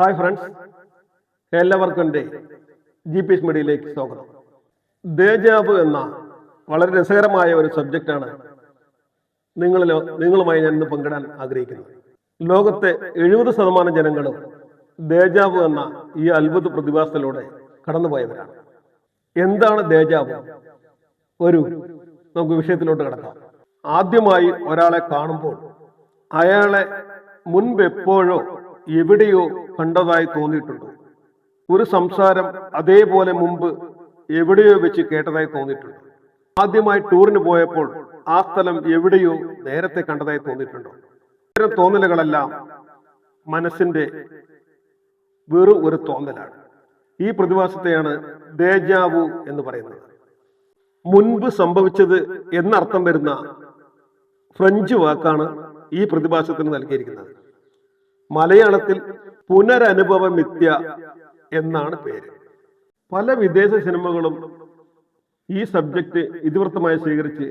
Hi friends. എല്ലാവർക്കും എന്റെ G P S മീഡിയയിലേക്ക് സ്വാഗതം. ദേജാബ് എന്ന വളരെ രസകരമായ ഒരു സബ്ജക്റ്റാണ് നിങ്ങളിലോ നിങ്ങളുമായി ഞാൻ ഇന്ന് പങ്കിടാൻ ആഗ്രഹിക്കുന്നത്. ലോകത്തെ എഴുപത് ശതമാനം ജനങ്ങളും ദേജാബ് എന്ന ഈ അത്ഭുത പ്രതിഭാസത്തിലൂടെ കടന്നുപോയവരാണ്. എന്താണ് ദേജാബ് ഒരു നമുക്ക് വിഷയത്തിലോട്ട് കിടക്കാം. ആദ്യമായി ഒരാളെ കാണുമ്പോൾ അയാളെ മുൻപ് എപ്പോഴോ എവിടെയോ കണ്ടതായി തോന്നിയിട്ടുണ്ട്. ഒരു സംസാരം അതേപോലെ മുമ്പ് എവിടെയോ വെച്ച് കേട്ടതായി തോന്നിയിട്ടുണ്ട്. ആദ്യമായി ടൂറിന് പോയപ്പോൾ ആ സ്ഥലം എവിടെയോ നേരത്തെ കണ്ടതായി തോന്നിയിട്ടുണ്ടോ? ഇത്തരം തോന്നലുകളെല്ലാം മനസ്സിന്റെ വെറും ഒരു തോന്നലാണ്. ഈ പ്രതിഭാസത്തെയാണ് ദേജാവു എന്ന് പറയുന്നത്. മുൻപ് സംഭവിച്ചത് എന്നർത്ഥം വരുന്ന ഫ്രഞ്ച് വാക്കാണ് ഈ പ്രതിഭാസത്തിന് നൽകിയിരിക്കുന്നത്. മലയാളത്തിൽ പുനരനുഭവ മിഥ്യ എന്നാണ് പേര്. പല വിദേശ സിനിമകളും ഈ സബ്ജക്റ്റ് ഇതിവൃത്തമായി സ്വീകരിച്ച്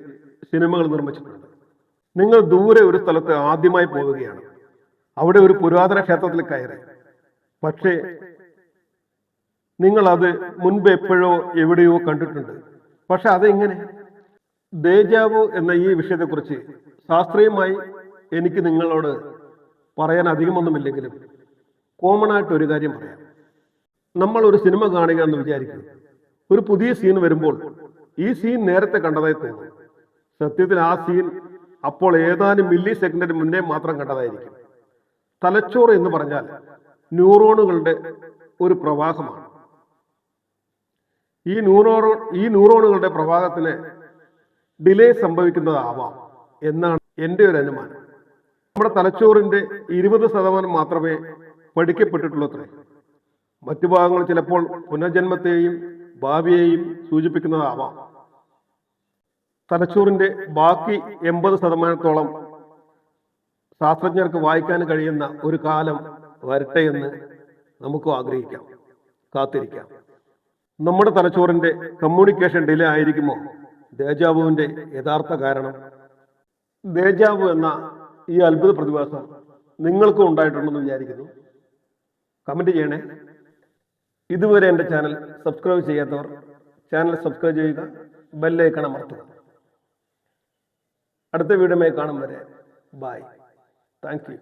സിനിമകൾ നിർമ്മിച്ചിട്ടുണ്ട്. നിങ്ങൾ ദൂരെ ഒരു സ്ഥലത്ത് ആദ്യമായി പോവുകയാണ്. അവിടെ ഒരു പുരാതന ക്ഷേത്രത്തിൽ കയറി. പക്ഷേ നിങ്ങൾ അത് മുൻപ് എപ്പോഴോ എവിടെയോ കണ്ടിട്ടുണ്ട്. പക്ഷെ അതെങ്ങനെ? ദേജാവു എന്ന ഈ വിഷയത്തെക്കുറിച്ച് ശാസ്ത്രീയമായി എനിക്ക് നിങ്ങളോട് പറയാൻ അധികമൊന്നുമില്ലെങ്കിലും കോമൺ ആയിട്ട് ഒരു കാര്യം പറയാം. നമ്മൾ ഒരു സിനിമ കാണുക എന്ന് വിചാരിക്കും. ഒരു പുതിയ സീൻ വരുമ്പോൾ ഈ സീൻ നേരത്തെ കണ്ടതായി തോന്നും. സത്യത്തിൽ ആ സീൻ അപ്പോൾ ഏതാനും മില്ലി സെക്കൻഡിന് മുന്നേ മാത്രം കണ്ടതായിരിക്കും. തലച്ചോറ് എന്ന് പറഞ്ഞാൽ ന്യൂറോണുകളുടെ ഒരു പ്രവാഹമാണ്. ഈ ന്യൂറോ ഈ ന്യൂറോണുകളുടെ പ്രവാഹത്തിന് ഡിലേ സംഭവിക്കുന്നതാവാം എന്നാണ് എന്റെ ഒരു അനുമാനം. നമ്മുടെ തലച്ചോറിന്റെ ഇരുപത് ശതമാനം മാത്രമേ പഠിക്കപ്പെട്ടിട്ടുള്ളൂ അത്രേ മറ്റു ഭാഗങ്ങൾ ചിലപ്പോൾ പുനർജന്മത്തെയും ഭാവിയെയും സൂചിപ്പിക്കുന്നതാവാം. തലച്ചോറിന്റെ ബാക്കി എൺപത് ശതമാനത്തോളം ശാസ്ത്രജ്ഞർക്ക് വായിക്കാൻ കഴിയുന്ന ഒരു കാലം വരട്ടെ എന്ന് നമുക്കും ആഗ്രഹിക്കാം കാത്തിരിക്കാം. നമ്മുടെ തലച്ചോറിന്റെ കമ്മ്യൂണിക്കേഷൻ ഡിലേ ആയിരിക്കുമോ? ദേജാവുവിന്റെ യഥാർത്ഥ കാരണം? ദേജാവു എന്ന ഈ അത്ഭുത പ്രതിഭാസം നിങ്ങൾക്കും ഉണ്ടായിട്ടുണ്ടെന്ന് വിചാരിക്കുന്നു. കമന്റ് ചെയ്യണേ. ഇതുവരെ എന്റെ ചാനൽ സബ്സ്ക്രൈബ് ചെയ്യാത്തവർ ചാനൽ സബ്സ്ക്രൈബ് ചെയ്യുക ബെല്ലൈക്കൺ അമർത്തുക. അടുത്ത വീഡിയോമായി കാണും വരെ. Bye thank you.